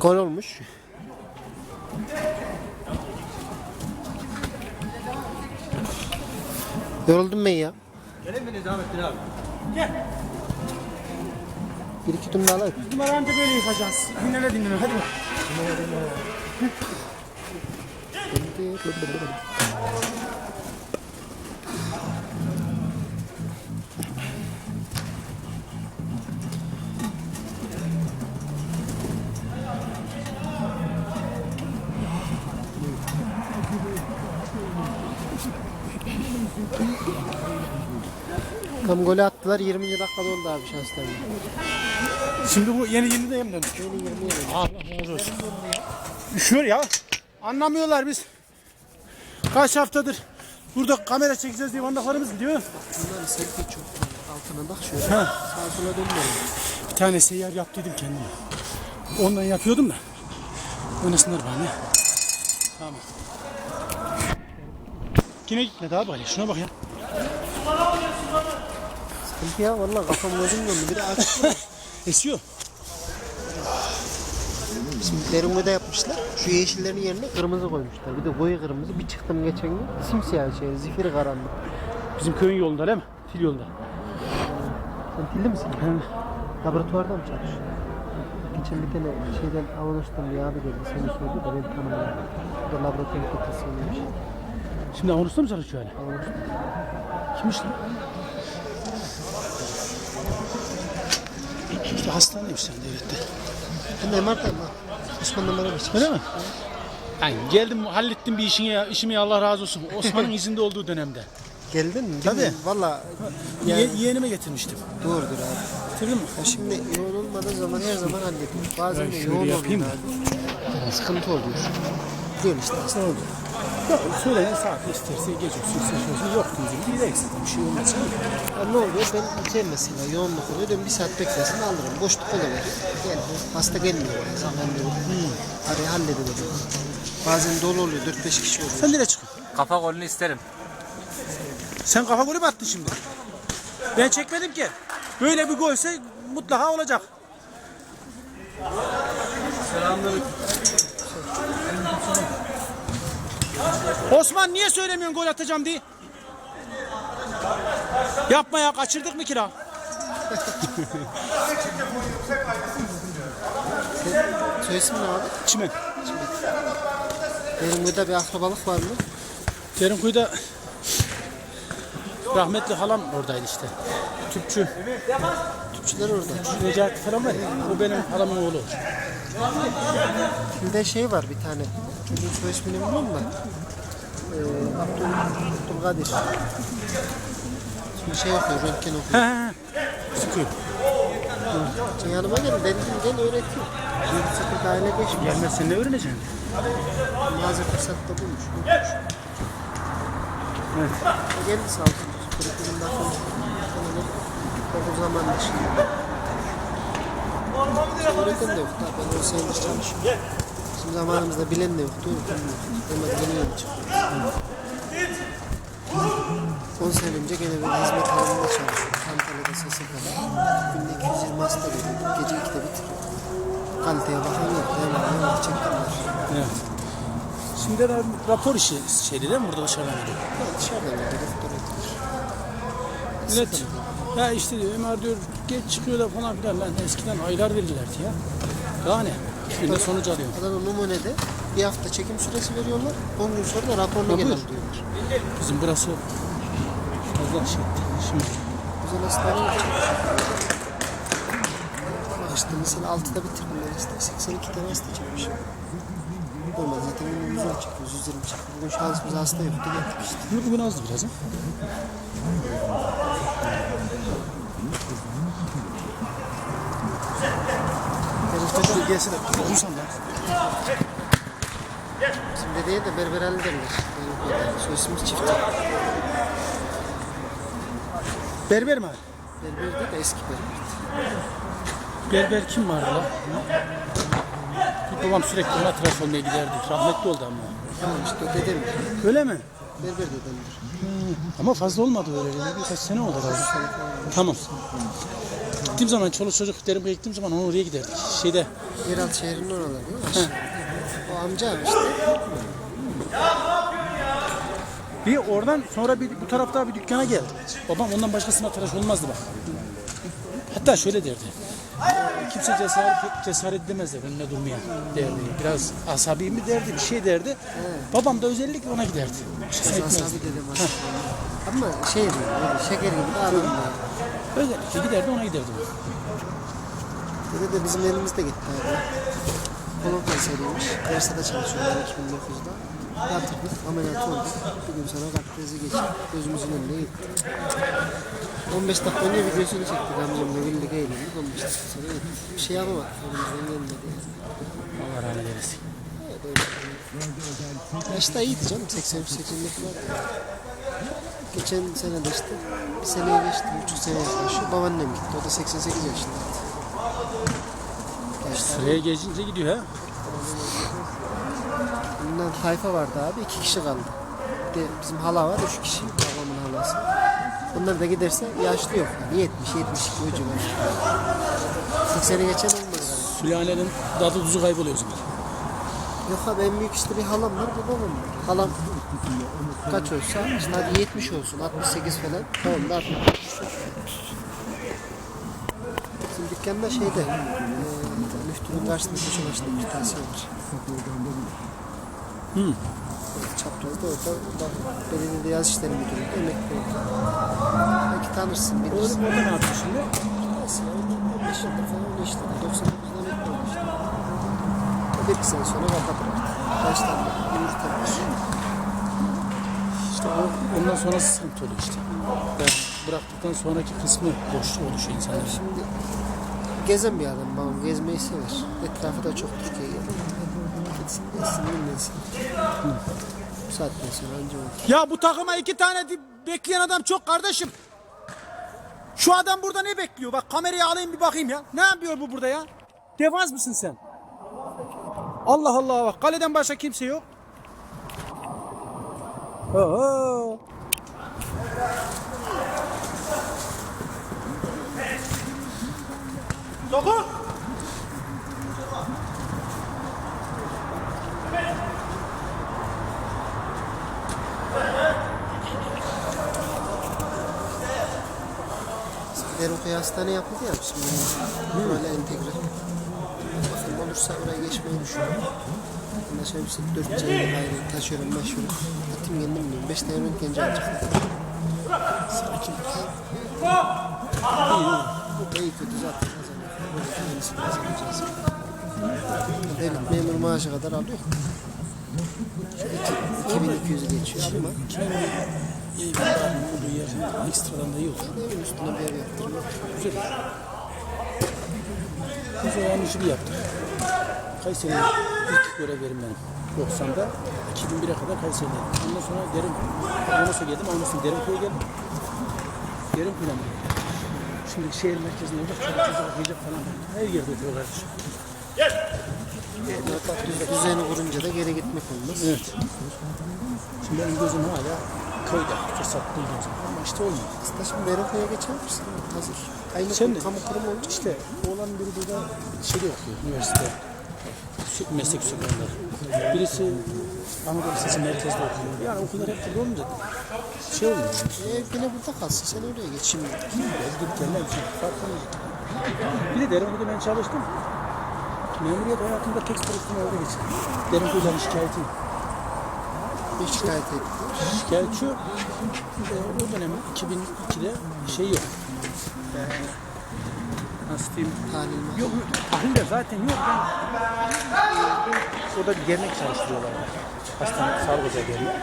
Gol olmuş. Yoruldum ben ya. Gelin mi Nizamettin abi? Bir iki tüm daha alayım. Numara anca böyle yıkacağız. Dinlene dinlene hadi bak. Tam golü attılar 20. dakikada oldu abi şanslarına. Şimdi bu yeni yeni de yem döndük. Yeni 20 yeni. Allah razı olsun. Üşüyor ya. Anlamıyorlar biz. Kaç haftadır burada kamera çekeceğiz diye vandaklarımız gidiyor. Bunların selfie çok. Altına bak şöyle. Ha. Sağa sola dönmeyin. Bir tane seyyar yaptıydım kendime. Ondan yapıyordum da. Oynasınlar bana. Tamam. Yine gitmedi abi Ali. Şuna bak ya. Sıkıntı ya valla kafam gözüm döndü. Biri açtı. Esiyor. Şimdi derin de yapmışlar. Şu yeşillerin yerine kırmızı koymuşlar. Bir de koyu kırmızı. Bir çıktım geçen gün. Simsiyah şey. Zifiri karanlık. Bizim köyün yolunda değil mi? Fil yolunda. Sen tilli misin? Laboratuvarda mı çalışıyorsun? Geçen bir tane şeyden Avanos'tan bir abi geldi. Seni sordu da ben tanımıyorum. Bu da laboratuvar kutusuymuş. Şimdi Avrusta mı çalışıyor hala? Avanos. Kimmiş lan? İşte hastaneymiş sen devlette. Ben de MR'dayım ha. Osman'dan geçmiş. Öyle mi? Yani geldim hallettim bir işini ya, işimi ya Allah razı olsun. Osman'ın izinde olduğu dönemde. Geldin mi? Tabii. Bilmiyorum. Valla Ye, yani yeğenime getirmiştim. doğrudur abi. Bitirdin mi? Ya şimdi yoğun olmadığı zaman her zaman hallediyor. Bazen Ben de şöyle yoğun yapayım oluyor abi. Sıkıntı oluyor. Biliyorsun işte. Ne oldu? Ya söyleyin saat isterse gece olsun isterse olsun yok diyeceğim. Bir de eksik bir şey olmaz. Ya ne oluyor? Ben gideceğim mesela yoğunluk oluyor. Diyorum bir saat beklesin alırım. Boşluk oluyor. Gel. Hasta gelmiyor. Ben de hmm. arayı hallediyorum. Bazen dolu oluyor. 4-5 kişi oluyor. Sen nereye çıkıyorsun? Kafa golünü isterim. Sen kafa golü mü attın şimdi? Ben çekmedim ki. Böyle bir golse mutlaka olacak. Osman niye söylemiyorsun gol atacağım diye? Yapma ya kaçırdık mı kira? Soy ismi ne abi? Çimen. Burada bir akrabalık var mı? Derinkuyu'da rahmetli halam oradaydı işte. Tüpçü. Tüpçüler orada. Necati falan var ya. O benim halamın oğlu. Bir de şey var bir tane. Çocuğun soy ismini bilmiyorum da. Ee, Abdül, Abdülkadir. Şimdi şey okuyor, röntgen okuyor. Sıkıyor. Sen yanıma gel, ben ben öğretiyorum. Bir sıfır aile geçmiyor. Gelmezsen ne öğreneceksin? Bazı fırsatta bulmuş. Evet. O geldi sağ olsun. Kurikumundan sonra. O zaman da şimdi. Öğreten de yok. Daha ben 10 senedir çalışıyorum. Bizim zamanımızda bilen de yoktu. Ama yeni yeni çıkıyor. 10 sene önce gene böyle hizmet alanında çalışıyordum. Antalya'da SSK'da. Günde 220 hasta geliyordum. Gece 2'de bitiriyordum. Kaliteye bakan yok. Devamlı yok. Çektiler. Evet. Şimdi de rapor işi şeydi değil mi burada dışarıdan gidiyor? Ya dışarıdan geldi. Doktor etmiş. Millet ya işte diyor Ömer diyor geç çıkıyor da falan filan. Lan eskiden aylar verirlerdi ya. Daha ne? Şimdi sonuç alıyor. Adana numunede bir hafta çekim süresi veriyorlar. 10 gün sonra da raporunu Rapor. gelen diyorlar. Bizim burası fazla şey etti. Şimdi Güzel hastaneye İşte mesela 6'da bitirdim ben işte. 82 tane hasta çekmişim. Normal zaten günde 110 çekiyoruz, 120 çekiyoruz. Bugün şansımız hasta yoktu geldik işte. Bugün azdı biraz ha. Çocuğum Gelse de konuşsam da. bizim dedeye de Berber Ali derler. Soy ismimiz çiftçi. Berber mi abi? Berber'de de eski Berber'di. Berber kim vardı la? Babam sürekli ona tıraş olmaya giderdi. Rahmetli oldu ama. Tamam işte dedem. Öyle mi? Berber dedemdir. Ama fazla olmadı öyle. Birkaç sene oldu herhalde. Tamam. Gittiğim zaman çoluk çocuk Derimköy'e gittiğim zaman onu oraya giderdik. Şeyde Yeraltı şehrinin oraları değil mi? O amcam işte. bir oradan sonra bir bu tarafta bir dükkana geldi. Babam ondan başkasına tıraş olmazdı bak. Hatta şöyle derdi. Kimse cesaret, cesaret edemezdi önüne durmaya derdi. Biraz asabi mi derdi bir şey derdi. Babam da özellikle ona giderdi. Başkasına Kazan gitmezdi. sabi dedim aslında. Ama şey böyle şeker gibi adam. Özellikle giderdi ona giderdi. Dede de bizim elimizde gitti abi. Kolon kanseriymiş. Dersede çalışıyorlar 2009'da. Yatırdık, ameliyat olduk. Bir gün sonra kalp krizi geçti. Gözümüzün önünde gitti. 15 dakika önce videosunu çektik amcamla birlikte eğlendik. 15 dakika sonra gitti. Bir şey yapamadık. Elimizden gelmedi. Allah rahmet eylesin. Yaşta iyiydi canım. 83 85 var. Geçen sene de işte bir seneye geçti. Üç sene yaklaşıyor. Babaannem gitti. O da 88 yaşındaydı. Gençler. Sıraya geçince gidiyor ha. Bundan tayfa vardı abi. iki kişi kaldı. Bir de bizim hala var. Üç kişi. Babamın halası. Onlar da giderse yaşlı yok. Yani 70, 72 o civar. 80'i geçen olmadı. galiba. Sülalenin tadı tuzu kayboluyor o zaman. Yok abi en büyük işte bir halam var bir babam var. Halam kaç olsa işte hadi 70 olsun 68 falan. Tamam da 60. Bizim dükkanda şeyde e, müftünün karşısında köşe başında bir tanesi var. Hı. Çaprazda orada, orada belediyede yaz işleri müdürü emekli oldu. Belki tanırsın bilirsin. ne yapıyor şimdi? Neyse ya, 15 yıldır falan öyle işledi. 99'da emekli oldu işte. O bir iki sene sonra vaka bıraktı. Başlandı. Yumurta İşte o, ondan sonrası sıkıntı oluyor işte. Ben bıraktıktan sonraki kısmı boş oluşuyor insanlar. Şimdi gezen bir adam babam gezmeyi sever. Etrafı da çok Türkiye'ye Gitsin gezsin dinlensin. Bu saatten sonra anca olur. Ya bu takıma iki tane bekleyen adam çok kardeşim. Şu adam burada ne bekliyor? Bak kamerayı alayım bir bakayım ya. Ne yapıyor bu burada ya? Defans mısın sen? Allah Allah bak kaleden başka kimse yok. Oho. Dokun. Derunkaya hastane yapıldı ya şimdi. Böyle entegre. Olursa oraya geçmeyi düşünüyorum. Ondan sonra işte dört çayı ayrı taşıyorum başıyorum. Atayım kendim bilmiyorum. Beş tane röntgenci alacak. Sakin. İyi, iyi. İyi kötü zaten kazanıyor. Böyle kendisini kazanacağız. Devlet memur maaşı kadar alıyor. Şu iki- 2200'ü geçiyor ama İyi bir olduğu yer ekstradan da iyi olur. üstüne bir ev yaptırmak. Güzel. Biz o yanlışı bir yaptık. Kayseri'ye ilk görevlerim benim. 90'da 2001'e kadar Kayseri'deydim. Ondan sonra derim, Ondan geldim, ondan sonra Derinköy'e geldim. Derinköy'den Şimdi şehir merkezinde olacak, çok çocuk okuyacak falan. Her yerde okuyor kardeşim. Düzeni kurunca da geri gitmek olmaz. Evet. Şimdi benim gözüm hala köyde fırsat bulduğum zaman. İşte olmuyor. Aslında şimdi Meroko'ya geçer misin? Hazır. Aynı Sen kamu kurumu olacak. İşte oğlan biri burada şeyde okuyor, üniversite. Meslek süperleri. Birisi Anadolu Lisesi merkezde okuyor. Yani okullar hep burada olunca şey olmuyor. E, yine burada kalsın. Sen oraya geç şimdi. Biraz gidip gelmem için fark olmuyor. Bir de Derinku'da ben çalıştım. Memuriyet hayatımda tek sorusunu orada geçirdim. Derinkuyu'dan şikayetiyim. Bir şikayet etti. Şikayetçi yok. E, o dönem 2002'de şey yok. E, nasıl diyeyim? Var. Yok. Tahlil de zaten yok. Ben, orada bir dernek çalıştırıyorlar. Hastane Sağlık Ocağı Derneği.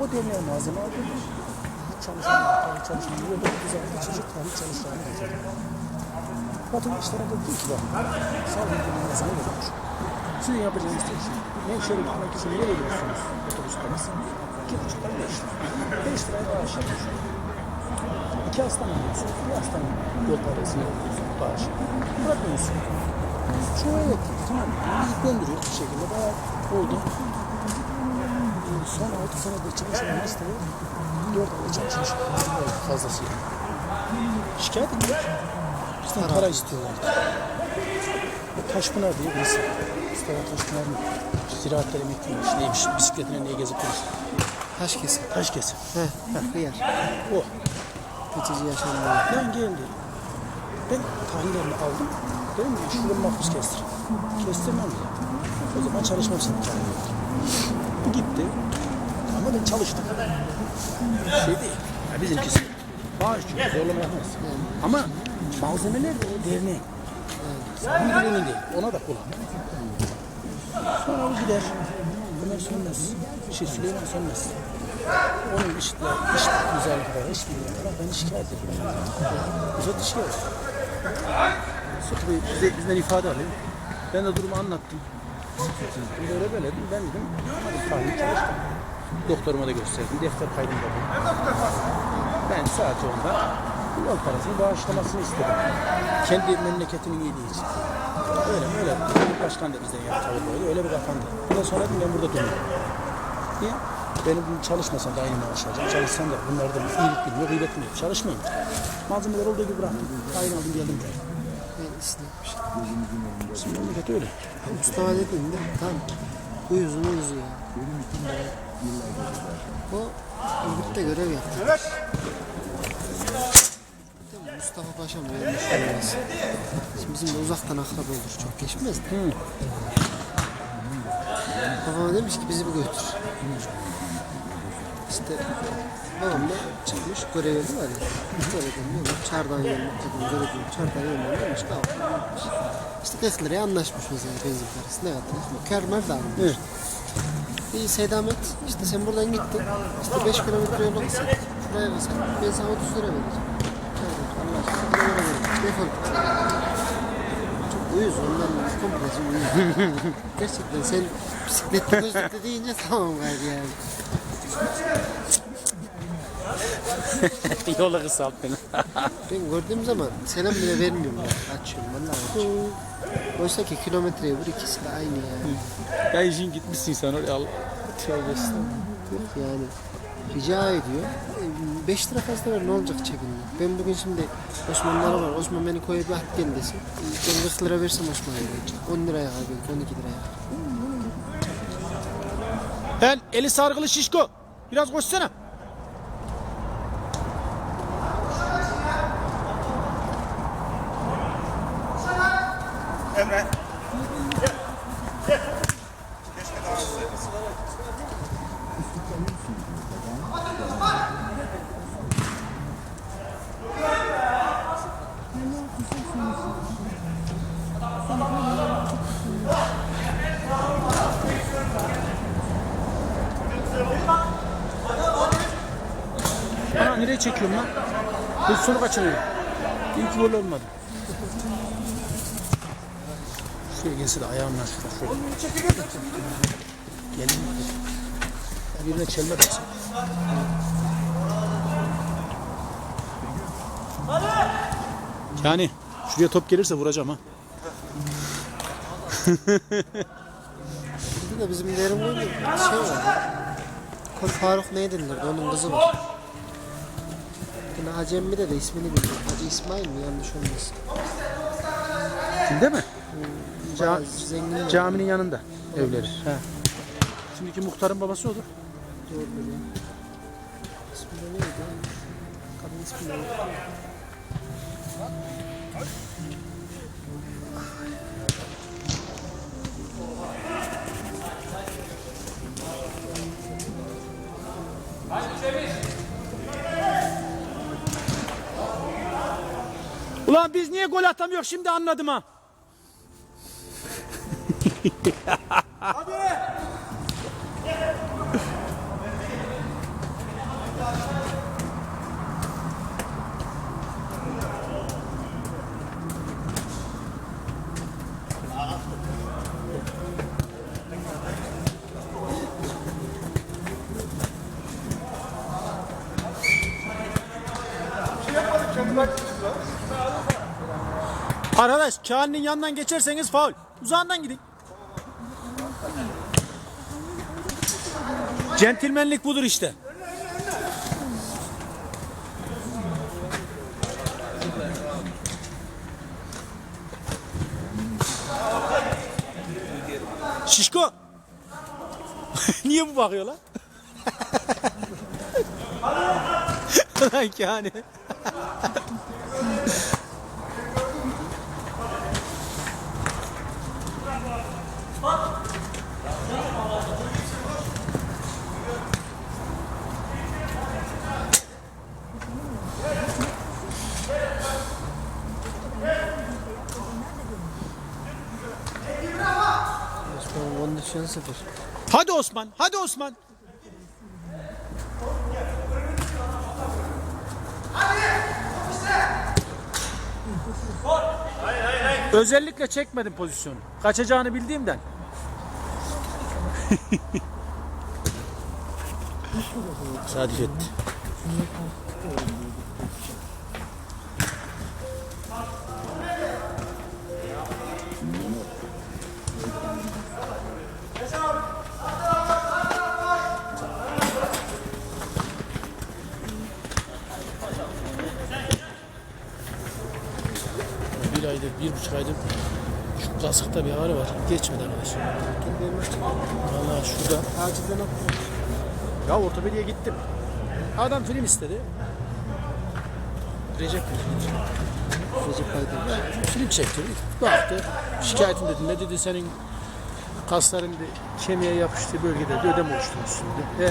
O derneğe malzeme aldım. Çalışan, tahlil çalışan, yolda güzel bir çocuk tahlil getirdim. Batın işlere de dedi ki bak, sağlık ocağı malzeme veriyor. Sizin yapacağınız tek şey, hemşire gitmek için nereye gidiyorsunuz otobüs parası? İki buçuktan beş lira. Beş liraya bağış yapıyorsun. İki hastane alıyorsun. Bir hastane yol parası yapıyorsun. Bağış. Bırakmıyorsun. Çoğu evet. Tamam. İyi döndürüyor bir şekilde. Bayağı oldu. Son altı senedir çalışan hastaya dört ayda çalışmış. Fazlasıyla. Şikayet ediyor. Bizden para istiyorlardı. O Taşpınar diye birisi. Mustafa Taşpınar mı? Ziraatler emekliymiş. Neymiş? Bisikletine niye gezip durur? Taş kesin. Taş kesin. Heh, hıyar. O. Geçici yaşamda. Ben geldi. Ben tahinlerini aldım. Dedim ki şuradan mahpus kestir. Kestirmem ya. O zaman çalışmam senin tahin Bu gitti. Ama ben çalıştım. Şey değil. Ya bizimkisi bağış çünkü zorlama yapmaz. Ama malzemeler derneğin. Birinin değil. Ona da kullan. Sonra o gider. Ömer Sönmez. Şey Süleyman Sönmez. Onun işte iş güzellikleri, iş bilgileri ben şikayet ediyorum. Uzat şikayet. Sütü Bey bize, bizden ifade alıyor. Ben de durumu anlattım. Böyle böyle dedim. Ben dedim. Hadi tahlil çalıştım. Doktoruma da gösterdim. Defter kaydım da bu. Ben saat onda yol parasını bağışlamasını istedim. Kendi memleketinin iyiliği için. Öyle öyle. Başkan da bizden yaptı böyle. Öyle bir kapandı. Bundan sonra dedim ben burada durmuyorum. Niye? Benim çalışmasam da aynı maaş alacağım. Çalışsam da bunlardan iyilik bilmiyor, gıybet bilmiyor. Çalışmıyorum. Malzemeler olduğu gibi bıraktım. Aynı aldım geldim buraya. Ben istemiş. Bizim memleket öyle. Mustafa dedim de tamam. Bu yüzünü yüzü ya. O Ürgüp'te görev yaptı. Mi? Mustafa Paşa mı yanlış olmasın. Şimdi bizim de uzaktan akraba olur. Çok geçmez de. Babama demiş ki bizi bir götür. İşte babam da çıkmış görev yeri var ya. Görevden yolun çardan yolun dedim görevden çardan yolun demiş kalkmış. İşte 40 liraya anlaşmış mesela benzin parası. Ne kadar? Kar mer da almış. Evet. İyi Sedamet işte sen buradan gittin. İşte 5 kilometre yol olsa şuraya mesela ben sana 30 lira vereceğim. Çağır, Allah aşkına bana lira verin. Defol. Çok uyuz ondan kompleci uyuz. Gerçekten sen bisikletli gözlükle deyince tamam gayri yani. Yola kısalt beni. Ben gördüğüm zaman selam bile vermiyorum ya. Açıyorum vallahi açıyorum. Oysa ki kilometreye vur ikisi de aynı yani. ya işin gitmişsin sen oraya al. Tövbe estağfurullah. Yani rica ediyor. 5 lira fazla ver ne olacak çekinme. Ben bugün şimdi Osmanlılara var. Osman beni koyup at gel desin. Ben 40 lira versem Osman'a verecek. 10 liraya belki 12 liraya. El, eli sargılı şişko. Biraz koşsana. Ana nereye çekiyorum lan? Pozisyonu kaçırıyorum. İyi ki gol olmadı. Şuraya gelse de ayağımla şöyle. Gelin birine çelme baksın. Yani şuraya top gelirse vuracağım ha. Bir de bizim derin boylu şey var. Kol Faruk ne? Onun kızı var. Yine Hacı Emmi de de ismini bilmiyorum. Hacı İsmail mi? Yanlış olmasın. Kimde mi? Bayağı Ca- zengin. Caminin yanında evleri. He. Şimdiki muhtarın babası olur. Doğrudur ya. İsmi de neydi? Kadın ismi de yok. Ulan biz niye gol atamıyor şimdi anladım ha. Arkadaş Kaan'ın yanından geçerseniz faul. Uzağından gidin. Centilmenlik budur işte. Şişko. Niye bu bakıyor lan? lan yani. Osman kondisyon sıfır. Hadi Osman, hadi Osman. Özellikle çekmedim pozisyonu. Kaçacağını bildiğimden. Sadif etti. Kasıkta bir ağrı var. Geçmedi arkadaş. Vallahi şurada. Acilden. Ya ortopediye gittim. Adam film istedi. Recep film. Recep Aydın. Film çektirdik. Baktı. Şikayetin dedi. Ne dedi senin kasların dedi, kemiğe yapıştığı bölgede dedi, ödem oluşturmuşsun dedi. Ve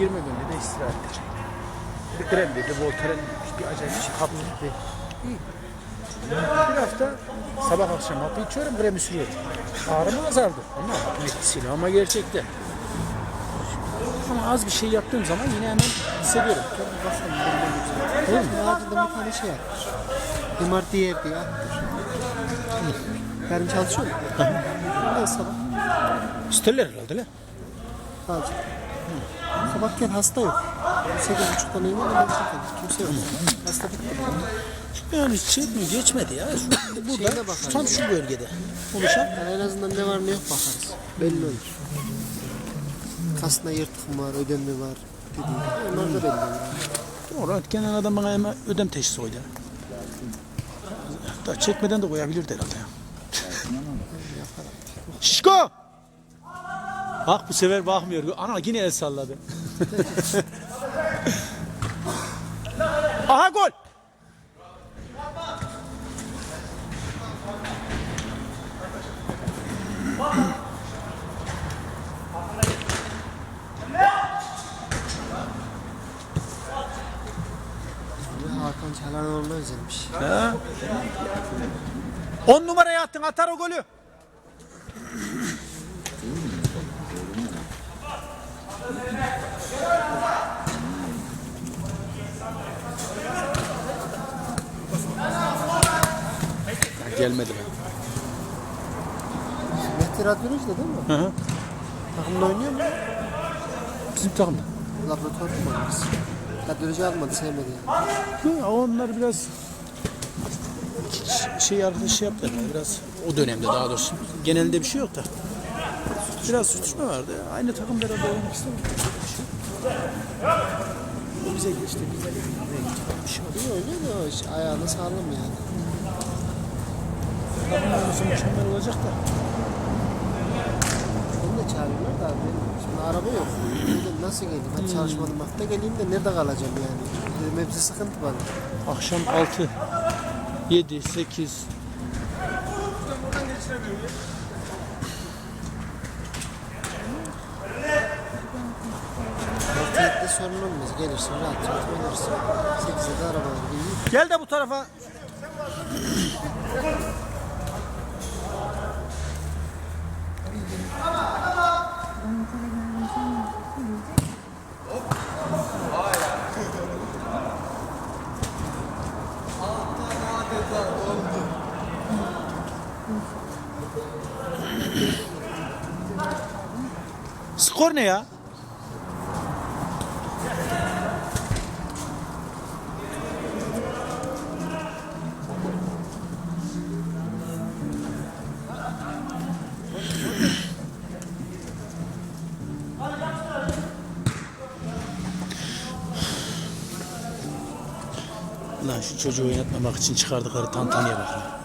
20 gün dedi istirahat edecek. Bir krem dedi. Voltaren bir acayip bir şey kaplı. İyi. Bir hafta sabah akşam hapı içiyorum, kremi sürüyorum. Ağrım azaldı ama hapın etkisiyle ama gerçekte. Ama az bir şey yaptığım zaman yine hemen hissediyorum. Değil mi? Acilden bir tane şey yapmış. MR diğer diye attır. Yarın çalışıyor mu? Ne sabah? İsterler herhalde lan. Acil. Sabakken hasta yok. Sekiz buçuktan iyi mi? Kimse yok. Hasta bitti. Yani şey mi geçmedi ya. Şu, burada tam şu bölgede. Konuşan. Yani en azından ne var ne yok bakarız. Belli olur. Kasında yırtık mı var, ödem mi var? Dediğim. Onlar da belli olur. Doğru. Röntgenden adam bana hemen ödem teşhisi koydu. Da çekmeden de koyabilirdi herhalde ya. Şişko! Bak bu sefer bakmıyor. Ana yine el salladı. Aha gol! Ve Çalhanoğlu'na özelmiş. Ha? On numaraya attın atar o golü. Gelmedi be. Mehdi Radyoloji de değil mi? Hı hı. Takımda oynuyor mu? Bizim takımda. Laboratuvar kullanırız. Radyoloji almadı, sevmedi yani. Ya onlar biraz şey arkadaş şey yaptılar ya, biraz o dönemde daha doğrusu genelinde bir şey yok da biraz sürtüşme vardı. Aynı takım beraber oynamak istemedik. O bize geçti. Bize bir şey oldu. İyi oynuyor da o iş ayağını sağlam yani. Takım oynuyorsa mükemmel olacak da. Beni de çağırıyorlar da abi. Araba yok. Nasıl geleyim? Hadi çalışmadım hafta geleyim de nerede kalacağım yani? Dedim hepsi sıkıntı bana. Akşam 6 7 8 Ortalıkta sorun olmaz. Gelirsin rahat rahat oynarsın. 8'de de araba var. İyi. Gel de bu tarafa. Skor ne ya? Çocuğu oynatmamak için çıkardıkları tantaneye bak. ya.